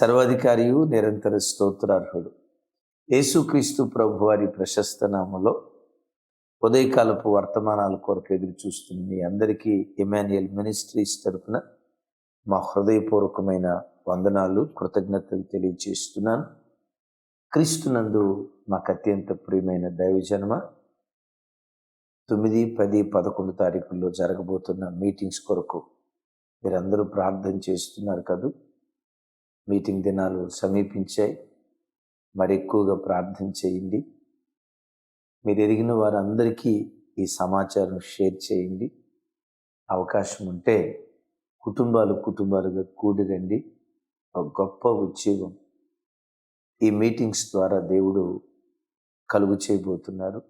సర్వాధికారియు నిరంతర స్తోత్రార్హుడు. యేసుక్రీస్తు ప్రభు వారి ప్రశస్త నామలో ఉదయకాలపు వర్తమానాల కొరకు ఎదురు చూస్తున్న మీ అందరికీ ఇమాన్యుయల్ మినిస్ట్రీస్ తరపున మా హృదయపూర్వకమైన వందనాలు కృతజ్ఞతలు తెలియజేస్తున్నాను. క్రీస్తునందు మాకు అత్యంత ప్రియమైన దైవజన్మ తొమ్మిది పది పదకొండు తారీఖుల్లో జరగబోతున్న మీటింగ్స్ కొరకు మీరందరూ ప్రార్థన చేస్తున్నారు కదా. మీటింగ్ దినాలు సమీపించాయి మరి ఎక్కువగా ప్రార్థన చేయండి. మీరు ఎదిగిన వారందరికీ ఈ సమాచారం షేర్ చేయండి. అవకాశం ఉంటే కుటుంబాలు కుటుంబాలుగా కూడిరండి. ఒక గొప్ప ఉద్యోగం. ఈ మీటింగ్స్ ద్వారా దేవుడు కలుగు చేయబోతున్నారు.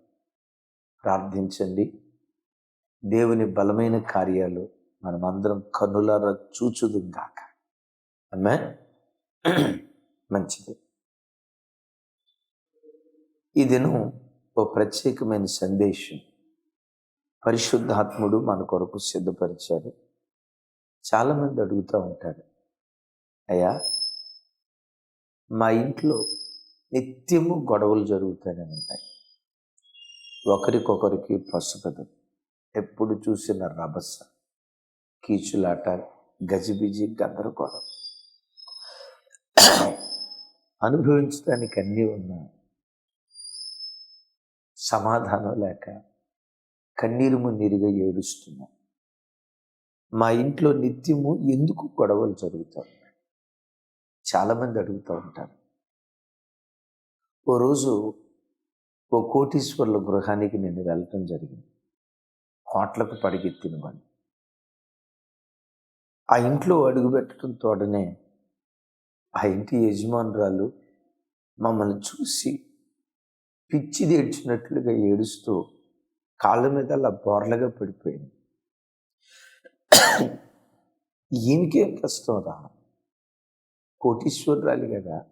ప్రార్థించండి. దేవుని బలమైన కార్యాలు మనమందరం కనులారా చూచుదుం గాక. అమ్మే మంచిది. ఈ దినం ఓ ప్రత్యేకమైన సందేశం. పరిశుద్ధాత్ముడు మన కొరకు సిద్ధపరిచాడు చాలామంది అడుగుతూ ఉంటారు అయ్యా మా ఇంట్లో నిత్యము గొడవలు జరుగుతూనే ఉంటాయి. ఒకరికొకరికి పసుపదు. ఎప్పుడు చూసిన రభస కీచులాట గజిబిజి గందరగోళం. అనుభవించడానికి అన్నీ ఉన్నా సమాధానం లేక కన్నీరు మున్నీరుగా ఏడుస్తున్నా. మా ఇంట్లో నిత్యము ఎందుకు గొడవలు జరుగుతూ ఉన్నాయి? చాలామంది అడుగుతూ ఉంటారు. ఓ రోజు ఓ కోటీశ్వర్ల గృహానికి నేను వెళ్ళటం జరిగింది. కోట్లకు పడిగెత్తిన వాడిని. ఆ ఇంట్లో అడుగుపెట్టడం తోడనే ఆ ఇంటి యజమానురాలు మమ్మల్ని చూసి పిచ్చి ఏడ్చినట్లుగా ఏడుస్తూ కాళ్ళ మీద అలా బోర్లగా పడిపోయింది. ఈయనకేం కష్టం రా? కోటీశ్వరురాలి కదా.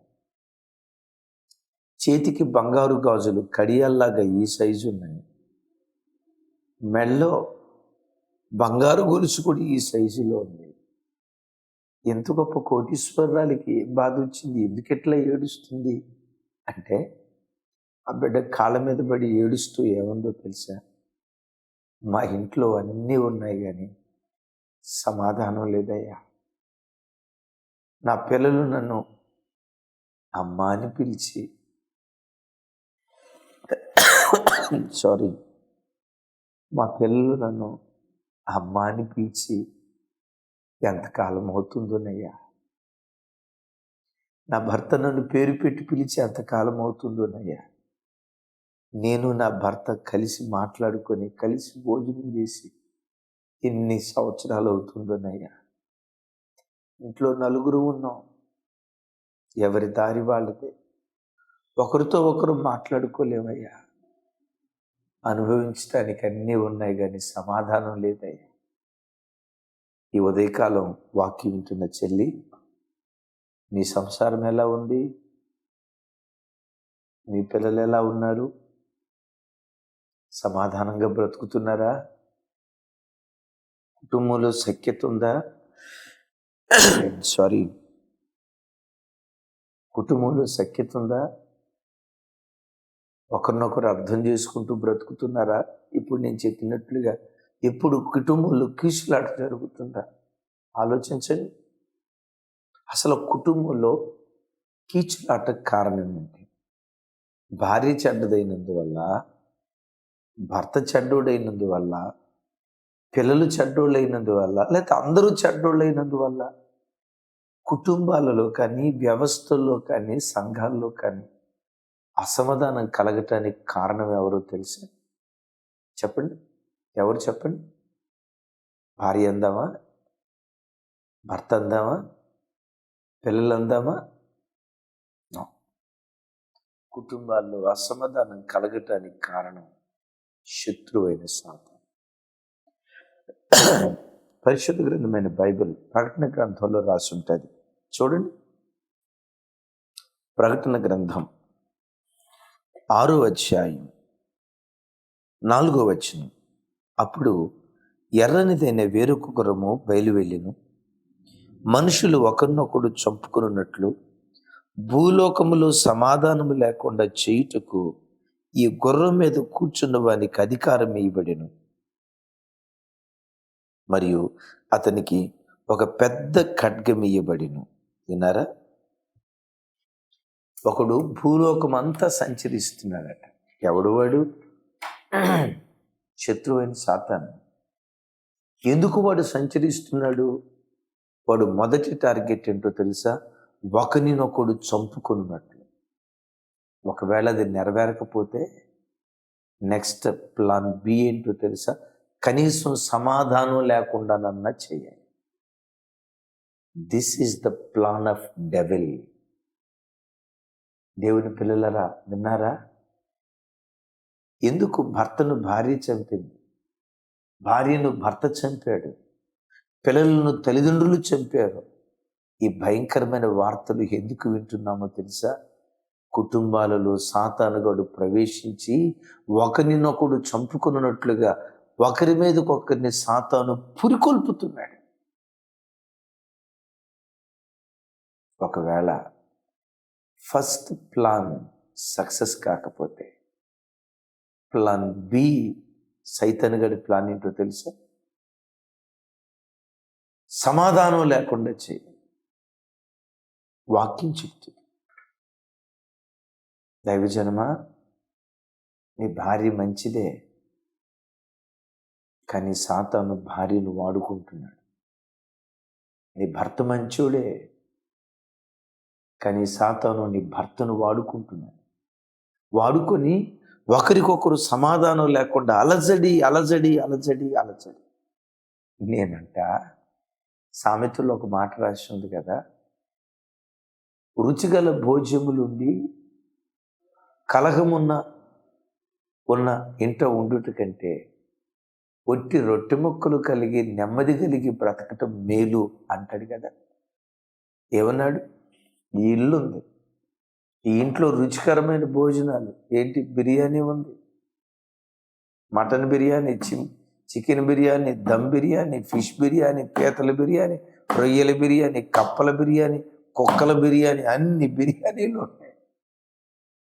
చేతికి బంగారు గాజులు కడియాల్లాగా ఈ సైజు ఉన్నాయి. మెళ్ళో బంగారు గొలుసు కూడా ఈ సైజులో ఉంది. ఎంత గొప్ప కోటీశ్వరాలకి బాధ వచ్చింది ఎందుకెట్లా ఏడుస్తుంది? అంటే ఆ బిడ్డ కాళ్ళ మీద పడి ఏడుస్తూ ఏముందో తెలుసా? మా ఇంట్లో అన్నీ ఉన్నాయి కానీ సమాధానం లేదయ్యా. నా పిల్లలు నన్ను అమ్మ అని పిలిచి సారీ. మా పిల్లలు నన్ను అమ్మ అని పిలిచి ఎంతకాలం అవుతుందోనయ్యా? నా భర్త నన్ను పేరు పెట్టి పిలిచి ఎంతకాలం అవుతుందోనయ్యా? నేను నా భర్త కలిసి మాట్లాడుకొని కలిసి భోజనం చేసి ఎన్ని సంవత్సరాలు అవుతుందోనయ్యా? ఇంట్లో నలుగురు ఉన్నాం. ఎవరి దారి వాళ్ళదే. ఒకరితో ఒకరు మాట్లాడుకోలేమయ్యా? అనుభవించడానికి అన్నీ ఉన్నాయి కానీ సమాధానం లేదయ్యా. ఈ ఉదయకాలం వాక్యం వింటున్న చెల్లి మీ సంసారం ఎలా ఉంది? మీ పిల్లలు ఎలా ఉన్నారు? సమాధానంగా బ్రతుకుతున్నారా? కుటుంబంలో సఖ్యత ఉందా? సారీ కుటుంబంలో సఖ్యత ఉందా? ఒకరినొకరు అర్థం చేసుకుంటూ బ్రతుకుతున్నారా? ఇప్పుడు నేను చెప్పినట్లుగా ఎప్పుడు కుటుంబంలో కీసులాట జరుగుతుందా? ఆలోచించండి. అసలు కుటుంబంలో కీచులాట కారణం ఏంటి? భార్య చెడ్డదైనందువల్ల భర్త చెడ్డోడైనందువల్ల పిల్లలు చెడ్డోళ్ళైనందువల్ల లేకపోతే అందరూ చెడ్డోళ్ళైనందువల్ల కుటుంబాలలో కానీ వ్యవస్థల్లో కానీ సంఘాల్లో కానీ అసమాధానం కలగటానికి కారణం ఎవరో తెలుసా? చెప్పండి. ఎవరు చెప్పండి? భార్య అందామా? భర్త అందామా? పిల్లలు అందామా? కుటుంబాల్లో అసమాధానం కలగటానికి కారణం శత్రువైన సాధన పరిశుద్ధ గ్రంథమైన బైబిల్ ప్రకటన గ్రంథంలో రాసి ఉంటుంది చూడండి. ప్రకటన గ్రంథం ఆరో అధ్యాయం నాలుగో వచనం. అప్పుడు ఎర్రనిదైన వేరొక గుర్రము బయలువెళ్ళెను. మనుషులు ఒకరినొకడు చంపుకున్నట్లు భూలోకములో సమాధానము లేకుండా చేయుటకు ఈ గుర్రం మీద కూర్చున్న వానికి అధికారం ఇవ్వబడెను. మరియు అతనికి ఒక పెద్ద ఖడ్గం ఇయ్యబడిను. విన్నారా? ఒకడు భూలోకం అంతా సంచరిస్తున్నాడట. ఎవడు వాడు? శత్రువైన సాతాన్. ఎందుకు వాడు సంచరిస్తున్నాడు? వాడు మొదటి టార్గెట్ ఏంటో తెలుసా? ఒకరినొకడు చంపుకున్నట్లు ఒకవేళ అది నెరవేరకపోతే నెక్స్ట్ ప్లాన్ బి ఏంటో తెలుసా? కనీసం సమాధానం లేకుండానన్నా చేయాలి. This is the plan of devil దేవుని పిల్లలరా విన్నారా? ఎందుకు భర్తను భార్య చంపింది? భార్యను భర్త చంపాడు. పిల్లలను తల్లిదండ్రులు చంపారు. ఈ భయంకరమైన వార్తలు ఎందుకు వింటున్నామో తెలుసా? కుటుంబాలలో సాతానుగాడు ప్రవేశించి ఒకరినొకడు చంపుకున్నట్లుగా ఒకరి మీదకొకరిని సాతాను పురికొల్పుతున్నాడు. ఒకవేళ ఫస్ట్ ప్లాన్ సక్సెస్ కాకపోతే ప్లాన్ బి సైతన్ గడి ప్లాన్ ఏంటో తెలుసా? సమాధానం లేకుండా చేయి. వాక్యం చెప్తుంది. దైవజనమ నీ భార్య మంచిదే కానీ సాతాను భార్యను వాడుకుంటున్నాడు. నీ భర్త మంచోడే కానీ సాతాను నీ భర్తను వాడుకుంటున్నాడు. వాడుకొని ఒకరికొకరు సమాధానం లేకుండా అలజడి అలజడి అలజడి అలజడి. నేనంట సామెతల్లో ఒక మాట రాసి ఉంది కదా. రుచిగల భోజ్యములుండి కలహమున్న ఉన్న ఇంట ఉండుట కంటే ఒట్టి రొట్టె ముక్కలు కలిగి నెమ్మది కలిగి బ్రతకటం మేలు అంటాడు కదా. ఏమన్నాడు? ఈ ఇల్లు ఉంది ఈ ఇంట్లో రుచికరమైన భోజనాలు. ఏంటి? బిర్యానీ ఉంది. మటన్ బిర్యానీ చిమ్ చికెన్ బిర్యానీ దమ్ బిర్యానీ ఫిష్ బిర్యానీ పీతల బిర్యానీ రొయ్యల బిర్యానీ కప్పల బిర్యానీ కుక్కల బిర్యానీ అన్ని బిర్యానీలు ఉన్నాయి.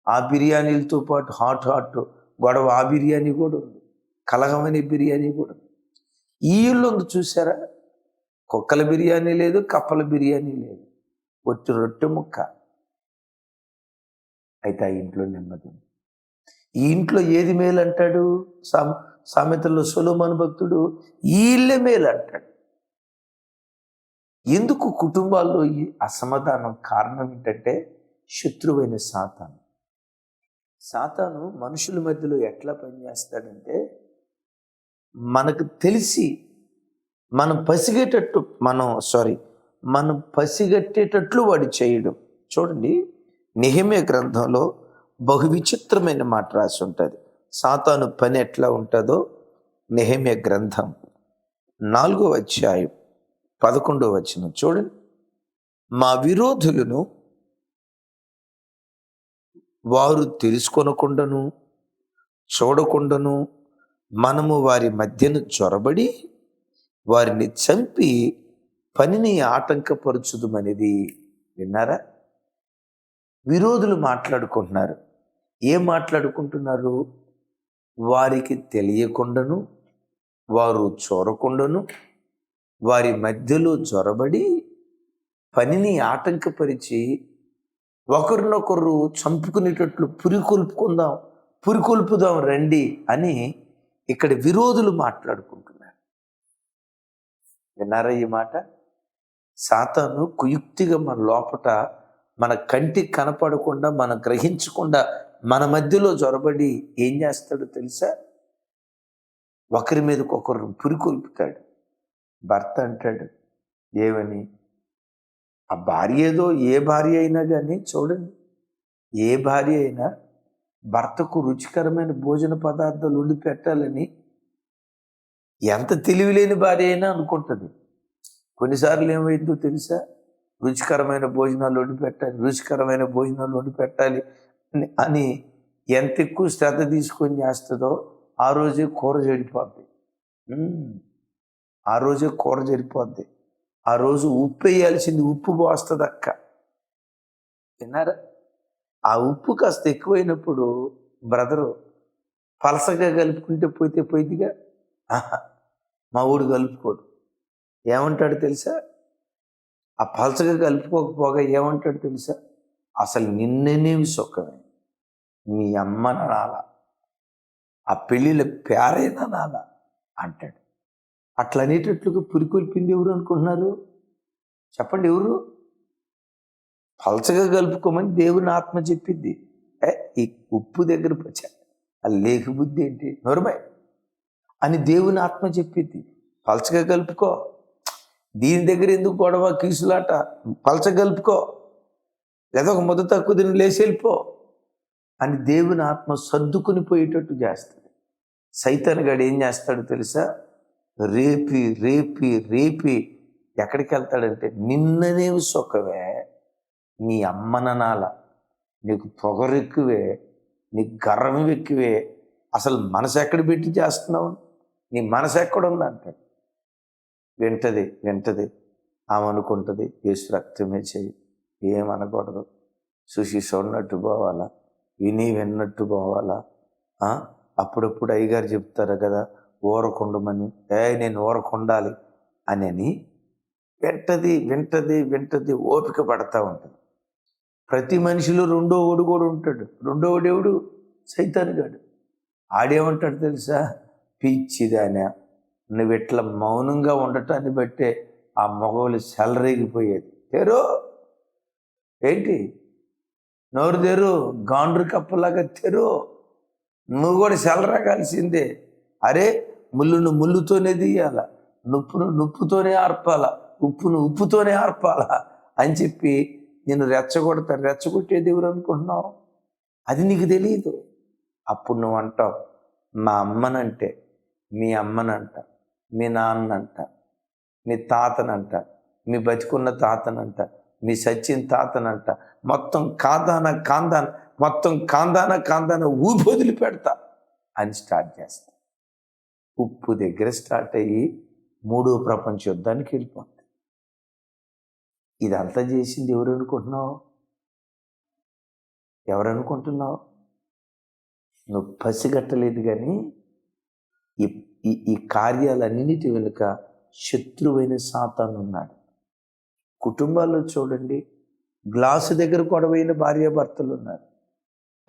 ఆ బిర్యానీలతో పాటు హాట్ హాట్ గొడవ ఆ బిర్యానీ కూడా ఉంది. కలగమనే బిర్యానీ కూడా ఉంది. ఈ ఇల్లు ఉంది చూసారా? కుక్కల బిర్యానీ లేదు కప్పల బిర్యానీ లేదు. ఒట్టి రొట్టె ముక్క. అయితే ఆ ఇంట్లో నెమ్మది ఉంది. ఈ ఇంట్లో ఏది మేలు అంటాడు సామ సామెతల్లో సొలోమన్ భక్తుడు ఈళ్ళే మేలు అంటాడు ఎందుకు కుటుంబాల్లో ఈ అసమాధానం కారణం ఏంటంటే శత్రువైన సాతాను. సాతాను మనుషుల మధ్యలో ఎట్లా పనిచేస్తాడంటే మనకు తెలిసి మనం పసిగేటట్టు మనం సారీ మనం పసిగట్టేటట్లు వాడు చేయడం. చూడండి నిహమ్య గ్రంథంలో బహు విచిత్రమైన మాట రాసి ఉంటుంది. సాతాను పని ఎట్లా ఉంటుందో నిహమ్య గ్రంథం నాలుగో అధ్యాయం పదకొండో వచనం చూడండి. మా విరోధులను వారు తెలుసుకొనకుండాను చూడకుండాను మనము వారి మధ్యను చొరబడి వారిని చంపి పనిని ఆటంకపరచుదమనేది విన్నారా? విరోధులు మాట్లాడుకుంటున్నారు. ఏం మాట్లాడుకుంటున్నారు? వారికి తెలియకుండాను వారు చూరకుండాను వారి మధ్యలో చొరబడి పనిని ఆటంకపరిచి ఒకరినొకరు చంపుకునేటట్లు పురికొల్పుకుందాం పురికొల్పుదాం రండి అని ఇక్కడ విరోధులు మాట్లాడుకుంటున్నారు. విన్నారా ఈ మాట? సాతాను కుయుక్తిగా మన లోపట మన కంటికి కనపడకుండా మనం గ్రహించకుండా మన మధ్యలో జొరబడి ఏం చేస్తాడో తెలుసా? ఒకరి మీదకొకరు ఒకరు పురికొల్పుతాడు భర్త అంటాడు ఏమని ఆ భార్య ఏదో ఏ భార్య అయినా కానీ చూడండి ఏ భార్య అయినా భర్తకు రుచికరమైన భోజన పదార్థాలు ఉండి పెట్టాలని ఎంత తెలివిలేని భార్య అయినా అనుకుంటుంది. కొన్నిసార్లు ఏమైందో తెలుసా? రుచికరమైన భోజనాలు వండి పెట్టాలి రుచికరమైన భోజనాలు వండి పెట్టాలి అని- ఎంత ఎక్కువ శ్రద్ధ తీసుకొని చేస్తుందో ఆ రోజే కూర చెడిపోద్ది ఆ రోజే కూర చెడిపోద్ది ఆ రోజు ఉప్పు వేయాల్సింది ఉప్పు పోస్తుంది అక్క విన్నారా? ఆ ఉప్పు కాస్త ఎక్కువైనప్పుడు బ్రదరు పలసగా కలుపుకుంటే పోతే పోయిదిగా మా ఊడు కలుపుకోడు. ఏమంటాడు తెలుసా? ఆ పలసగా కలుపుకోకపోగా ఏమంటాడు తెలుసా? అసలు నిన్ననేమి సుఖమే. మీ అమ్మ నాల ఆ పెళ్ళిళ్ళ పేరైనా నాల అంటాడు. అట్లా అనేటట్లుగా పురికొల్పింది ఎవరు అనుకుంటున్నారు? చెప్పండి ఎవరు? పలచగా కలుపుకోమని దేవుని ఆత్మ చెప్పింది ఏ ఈ ఉప్పు దగ్గర వచ్చా ఆ లేఖ బుద్ధి ఏంటి? నోరమే అని దేవుని ఆత్మ చెప్పింది పలచగా కలుపుకో. దీని దగ్గర ఎందుకు గొడవ? కీసులాట. పలచగలుపుకో లేదా ఒక ముద్ద తక్కువ దీన్ని లేచి వెళ్ళిపో. అని దేవుని ఆత్మ సర్దుకుని పోయేటట్టు చేస్తుంది. సైతాన్ గడు ఏం చేస్తాడు తెలుసా? రేపి రేపి రేపి ఎక్కడికి వెళ్తాడంటే నిన్ననే సుఖమే నీ అమ్మననాల. నీకు పొగరెక్కువే నీకు గర్వం ఎక్కువే. అసలు మనసు ఎక్కడ పెట్టి చేస్తున్నావు? నీ మనసు ఎక్కడ ఉందంటాడు వింటది వింటది. ఆమె అనుకుంటుంది యేసు రక్తమే చేయి. ఏమనకూడదు చూసి చూడనట్టు పోవాలా? విని విన్నట్టు పోవాలా? అప్పుడప్పుడు అయ్యగారు చెప్తారు కదా ఊరకుండమని. ఏ నేను ఊరకుండాలి. అని వింటది వింటది వింటది ఓపిక పడతా ఉంటుంది. ప్రతి మనిషిలో రెండో ఓడు కూడా ఉంటాడు. రెండో ఓడేవుడు సైతానుగాడు. ఆడేమంటాడు తెలుసా? పిచ్చిదానా. నువ్వు ఇట్లా మౌనంగా ఉండటాన్ని బట్టే ఆ మగవాళ్ళు సెలరేగిపోయేది. తెరు! ఏంటి? నోరు తెరు! గాండ్రు కప్పలాగా తెరు! నువ్వు కూడా సెలరగాల్సిందే. అరే ముళ్ళును ముళ్ళుతోనే తీయాల? నుప్పును నుప్పుతోనే ఆర్పాల? ఉప్పును ఉప్పుతోనే ఆర్పాల? అని చెప్పి నేను రెచ్చగొడతా రెచ్చగొట్టేది ఎవరు అనుకుంటున్నావు? అది నీకు తెలియదు అప్పుడు నువ్వు అంటావు మా అమ్మనంటే మీ అమ్మనంట మీ నాన్నంట మీ తాతనంట మీ బతికున్న తాతనంట మీ సచిన్ తాతనంట మొత్తం కాందాన కాందాన మొత్తం కాందాన కాందాన ఊపి వదిలిపెడతా అని స్టార్ట్ చేస్తా. ఉప్పు దగ్గర స్టార్ట్ అయ్యి మూడో ప్రపంచ యుద్ధానికి వెళ్ళిపోతుంది ఇదంతా చేసింది ఎవరు అనుకుంటున్నావు? ఎవరు అనుకుంటున్నావు? నువ్వు పసిగట్టలేదు కానీ ఈ ఈ ఈ కార్యాలన్నిటి వెనుక శత్రువైన సాతాను ఉన్నాడు. కుటుంబాల్లో చూడండి గ్లాసు దగ్గర గొడవైన భార్యాభర్తలు ఉన్నారు.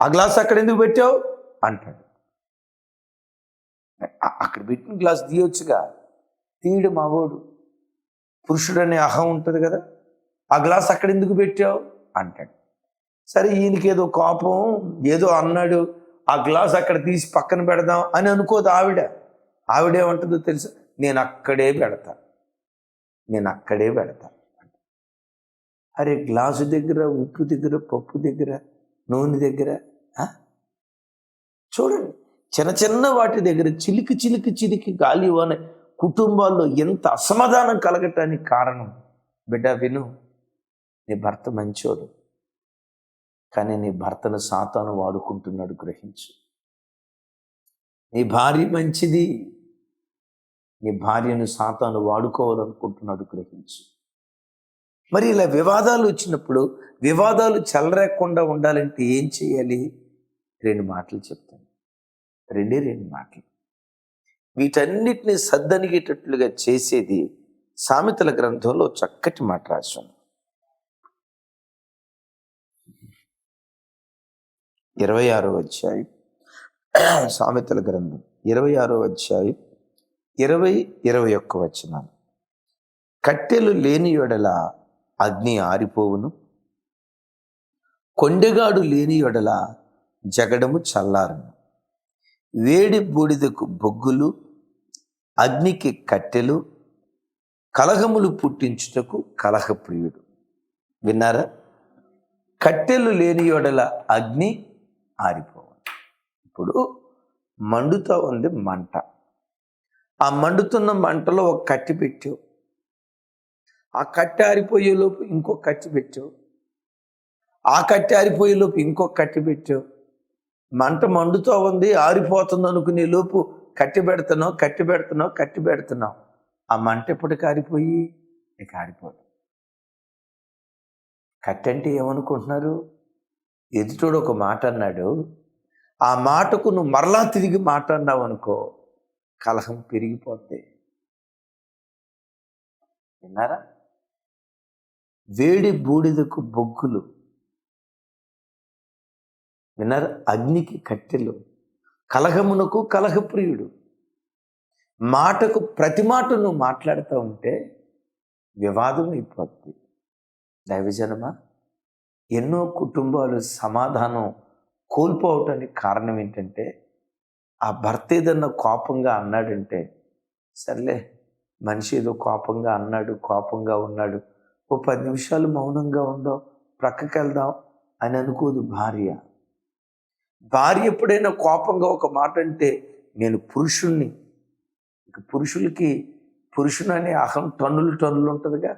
ఆ గ్లాస్ అక్కడ ఎందుకు పెట్టావు? అంటాడు. అక్కడ పెట్టిన గ్లాస్ తీయొచ్చుగా తీయడు మావోడు. పురుషుడు అనే అహం ఉంటుంది కదా ఆ గ్లాస్ అక్కడ ఎందుకు పెట్టావు? అంటాడు. సరే ఈయనకి ఏదో కోపం ఏదో అన్నాడు ఆ గ్లాస్ అక్కడ తీసి పక్కన పెడదాం అని అనుకోదు ఆవిడ. ఆవిడేమంటుందో తెలుసా? నేను అక్కడే పెడతా. నేను అక్కడే పెడతా. అరే గ్లాసు దగ్గర ఉప్పు దగ్గర పప్పు దగ్గర నూనె దగ్గర చూడండి చిన్న చిన్న వాటి దగ్గర చిలికి చిలికి చిలికి గాలి అనే కుటుంబాల్లో ఎంత అసమాధానం కలగటానికి కారణం? బిడ్డ విను నీ భర్త మంచోడు. కానీ నీ భర్తను సాతాను వాడుకుంటున్నాడు గ్రహించు. నీ భార్య మంచిది నీ భార్యను సాతాను వాడుకోవాలనుకుంటున్నాడు గ్రహించు. మరి ఇలా వివాదాలు వచ్చినప్పుడు వివాదాలు చెలరేకుండా ఉండాలంటే ఏం చేయాలి? రెండు మాటలు చెప్తాను. రెండే రెండు మాటలు. వీటన్నిటిని సద్దనిగేటట్లుగా చేసేది సామెతల గ్రంథంలో చక్కటి మాట రాశాను. ఇరవై ఆరో అధ్యాయం. సామెతల గ్రంథం. ఇరవై ఆరో అధ్యాయం. ఇరవై ఇరవై ఒక్క వచ్చిన కట్టెలు లేని యొడల అగ్ని ఆరిపోవును. కొండెగాడు లేని యొడల జగడము చల్లారును. వేడి బూడిదకు బొగ్గులు అగ్నికి కట్టెలు కలహములు పుట్టించుటకు కలహప్రియుడు విన్నారా? కట్టెలు లేని యొడల అగ్ని ఆరిపోవాలి. ఇప్పుడు మండుతూ ఉంది మంట. ఆ మండుతున్న మంటలో ఒక కట్టి పెట్టావు. ఆ కట్టె ఆరిపోయేలోపు ఇంకో కట్టి పెట్టావు. ఆ కట్టె ఆరిపోయేలోపు ఇంకో కట్టి పెట్టావు. మంట మండుతూ ఉంది ఆరిపోతుంది అనుకునే లోపు కట్టి పెడుతున్నావు కట్టి పెడుతున్నావు కట్టి పెడుతున్నావు. ఆ మంట ఎప్పటికి ఆరిపోయి? ఇక ఆరిపోదు. కట్టె అంటే ఏమనుకుంటున్నారు? ఎదుటోడు ఒక మాట అన్నాడు ఆ మాటకు నువ్వు మరలా తిరిగి మాట అన్నావు అనుకో కలహం పెరిగిపోద్ది. విన్నారా? వేడి బూడిదకు బొగ్గులు. విన్నారు? అగ్నికి కట్టెలు. కలహమునకు కలహప్రియుడు. మాటకు ప్రతి మాట నువ్వు మాట్లాడుతూ ఉంటే వివాదం అయిపోద్ది. దైవజనమా ఎన్నో కుటుంబాలు సమాధానం కోల్పోవటానికి కారణం ఏంటంటే ఆ భర్త ఏదన్నా కోపంగా అన్నాడంటే సర్లే మనిషి ఏదో కోపంగా అన్నాడు కోపంగా ఉన్నాడు ఓ పది నిమిషాలు మౌనంగా ఉందో ప్రక్కకి వెళ్దాం అని అనుకోదు భార్య. భార్య ఎప్పుడైనా కోపంగా ఒక మాట అంటే నేను పురుషుణ్ణి ఇక పురుషులకి పురుషుని అనే అహం టన్నులు టన్నులు ఉంటుందిగా.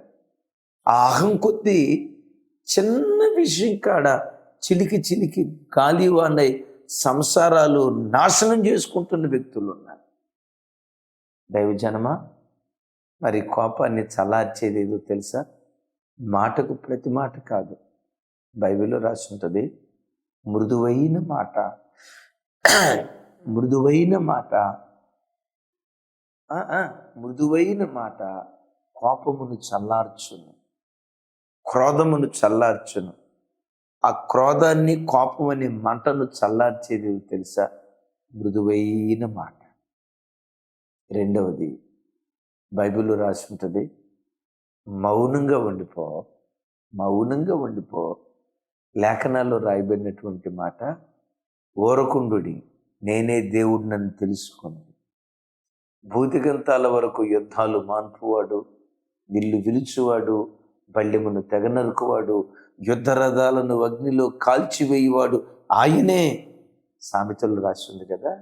ఆ అహం కొద్దీ చిన్న విషయం కాడ చిలికి చిలికి గాలివానై సంసారాలు నాశనం చేసుకుంటున్న వ్యక్తులు ఉన్నారు. దైవజనమా? మరి కోపాన్ని చల్లార్చేది ఏదో తెలుసా? మాటకు ప్రతి మాట కాదు. బైబిల్లో రాసి ఉంటుంది మృదువైన మాట. మృదువైన మాట. మృదువైన మాట కోపమును చల్లార్చును క్రోధమును చల్లార్చును. ఆ క్రోధాన్ని కోపం అనే మంటను చల్లార్చేది తెలుసా? మృదువైన మాట. రెండవది బైబిల్లో రాసి ఉంటుంది మౌనంగా ఉండిపో మౌనంగా ఉండిపో లేఖనాల్లో రాయబడినటువంటి మాట ఓరకుండుడి నేనే దేవుడినని తెలుసుకుంది భూతిగంతాల వరకు యుద్ధాలు మాన్పువాడు విల్లు విలుచువాడు బల్యమును తెగనరుకువాడు యుద్ధ రథాలను అగ్నిలో కాల్చివేయవాడు ఆయనే సామెతలు రాస్తుంది కదా.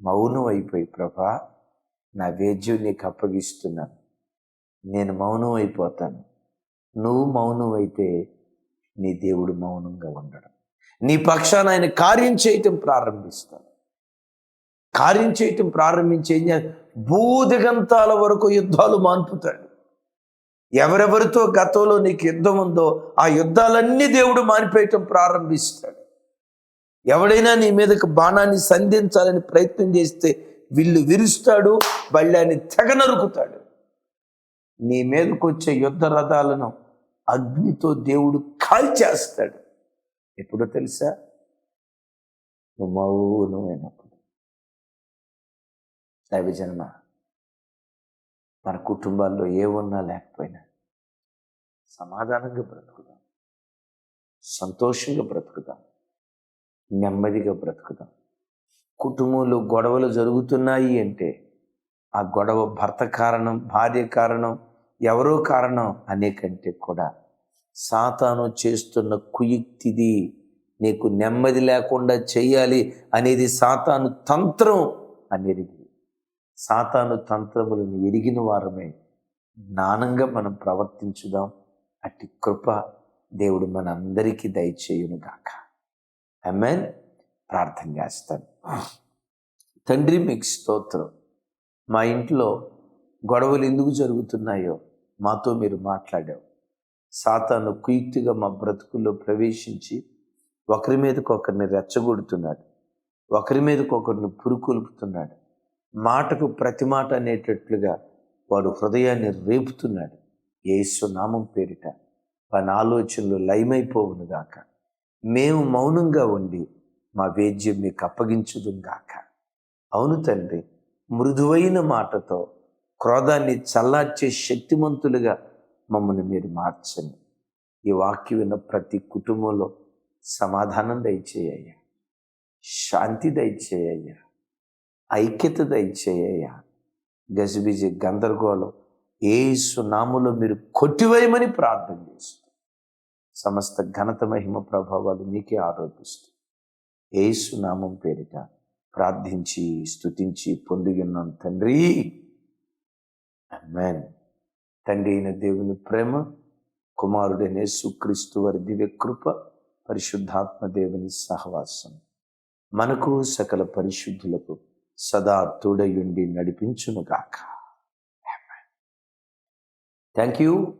మౌనం అయిపోయి ప్రభా నా వేద్యం నీకు అప్పగిస్తున్నాను నేను మౌనం అయిపోతాను నువ్వు మౌనం అయితే నీ దేవుడు మౌనంగా ఉండడం. నీ పక్షాన ఆయన కార్యం చేయటం ప్రారంభిస్తాడు. కార్యం చేయటం ప్రారంభించి ఏం భూదిగంతాల వరకు యుద్ధాలు మాన్పుతాడు. ఎవరెవరితో గతంలో నీకు యుద్ధం ఉందో ఆ యుద్ధాలన్నీ దేవుడు మానిపేయటం ప్రారంభిస్తాడు. ఎవడైనా నీ మీదకి బాణాన్ని సంధించాలని ప్రయత్నం చేస్తే విల్లు విరుస్తాడు బళ్ళాన్ని తెగ నరుకుతాడు. నీ మీదకు వచ్చే యుద్ధ రథాలను అగ్నితో దేవుడు కాల్చేస్తాడు ఎప్పుడో తెలుసా? నువ్వు మౌనమైనప్పుడు. దైవజన్మ? మన కుటుంబాల్లో ఏ ఉన్నా లేకపోయినా సమాధానంగా బ్రతుకుదాం. సంతోషంగా బ్రతుకుదాం. నెమ్మదిగా బ్రతుకుదాం. కుటుంబంలో గొడవలు జరుగుతున్నాయి అంటే ఆ గొడవ భర్త కారణం భార్య కారణం ఎవరో కారణం అనే కంటే కూడా సాతాను చేస్తున్న కుయుక్తిది నీకు నెమ్మది లేకుండా చేయాలి అనేది సాతాను తంత్రం అనేది సాతాను తంత్రములను ఎరిగిన వారమే జ్ఞానంగా మనం ప్రవర్తించుదాం. అట్టి కృప దేవుడు మనందరికీ దయచేయును గాక. అమెన్ ప్రార్థన చేస్తాను. తండ్రి మీకు స్తోత్రం. మా ఇంట్లో గొడవలు ఎందుకు జరుగుతున్నాయో మాతో మీరు మాట్లాడావు. సాతాను కుయుక్తిగా మా బ్రతుకుల్లో ప్రవేశించి ఒకరి మీదకి ఒకరిని రెచ్చగొడుతున్నాడు. ఒకరి మీదకొకరిని పురుకొల్పుతున్నాడు. మాటకు ప్రతి మాట అనేటట్లుగా వాడు హృదయాన్ని రేపుతున్నాడు. యేసు నామం పేరిట వాని ఆలోచనలు లయమైపోవును గాక. మేము మౌనంగా ఉండి మా వేద్యం మీకు అప్పగించుదుం గాక. అవును తండ్రి మృదువైన మాటతో క్రోధాన్ని చల్లార్చే శక్తిమంతులుగా మమ్మల్ని మీరు మార్చండి. ఈ వాక్యం విన్న ప్రతి కుటుంబంలో సమాధానం దయచేయ్యా శాంతి దయచేయ్యా ఐక్యత దయచేయ్యా గజిబిజి గందరగోళం. ఏ సునాములో మీరు కొట్టివేయమని ప్రార్థన చేస్తుంది సమస్త ఘనత మహిమ ప్రభావాలు మీకే ఆరోపిస్తుంది ఏ నామం పేరిట ప్రార్థించి స్తుతించి పొందిగిన్నాం తండ్రి. అమ్మాన్ తండ్రి అయిన దేవుని ప్రేమ కుమారుడైన యేసుక్రీస్తు వారి దివ్య కృప పరిశుద్ధాత్మ దేవుని సహవాసం. మనకు సకల పరిశుద్ధులకు సదా తోడయుండి నడిపించునుగాక. Thank you